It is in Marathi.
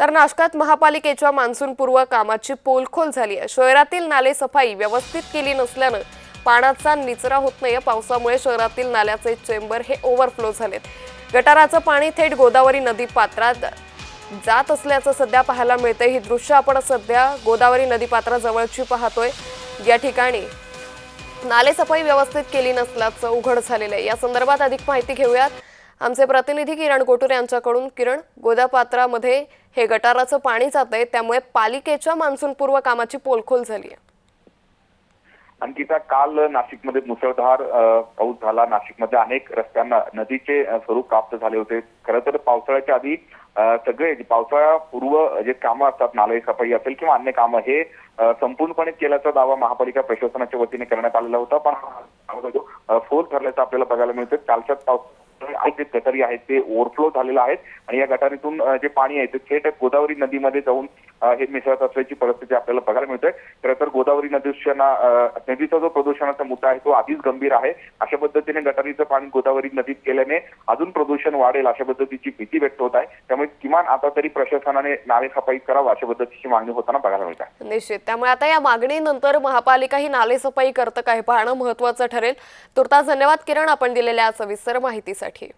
तर नाशकात महापालिकेच्या मान्सूनपूर्व कामाची पोलखोल झाली आहे. शहरातील नाले सफाई व्यवस्थित केली नसल्यानं पाण्याचा निचरा होत नाही पावसामुळे शहरातील नाल्याचे चेंबर हे ओव्हरफ्लो झालेत. गटाराचं पाणी थेट गोदावरी नदी पात्रात जात असल्याचं सध्या पाहायला मिळतंय. ही दृश्य आपण सध्या गोदावरी नदी पात्राजवळची पाहतोय. या ठिकाणी नाले सफाई व्यवस्थित केली नसल्याचं उघड झालेलं आहे. या संदर्भात अधिक माहिती घेऊयात. आमचे प्रतिनिधी किरण कोटूर यांच्याकडून किरण गोदापात्रामध्ये हे गटाराचं पाणी जात आहे त्यामुळे पालिकेच्या मान्सूनपूर्व कामाची पोलखोल झाली आहे. अंकिता काल नाशिकमध्ये मुसळधार पाऊस झाला. नाशिकमध्ये अनेक रस्त्यांना नदीचे स्वरूप प्राप्त झाले होते. खरं तर पावसाळ्याच्या आधी सगळे जे पावसाळ्यापूर्व जे कामं असतात नाले सफाई असेल किंवा अन्य कामं हे संपूर्णपणे केल्याचा दावा महापालिका प्रशासनाच्या वतीने करण्यात आलेला होता. पण हा फोल ठरल्याचं आपल्याला बघायला मिळतं कालच्या पाऊस जे गटारी आहेत ते ओव्हरफ्लो झालेलं आहेत. आणि या गटारीतून जे पाणी आहे ते थेट गोदावरी नदीमध्ये जाऊन हे मिसळत असल्याची परिस्थिती आपल्याला बघायला मिळते खरं तर गोदावरी नदीच्या नदीचा जो प्रदूषणाचा मुद्दा आहे तो आधीच गंभीर आहे. अशा पद्धतीने गटारीचं पाणी गोदावरी नदीत केल्याने अजून प्रदूषण वाढेल अशा पद्धतीची भीती व्यक्त होत आहे. त्यामुळे किमान आता तरी प्रशासनाने नाले सफाई करावं अशा पद्धतीची मागणी होताना बघायला मिळत आहे. निश्चित. त्यामुळे आता या मागणीनंतर महापालिका ही नाले सफाई करतं काय पाहणं महत्वाचं ठरेल. तुर्तास धन्यवाद किरण आपण दिलेल्या सविस्तर माहितीसाठी.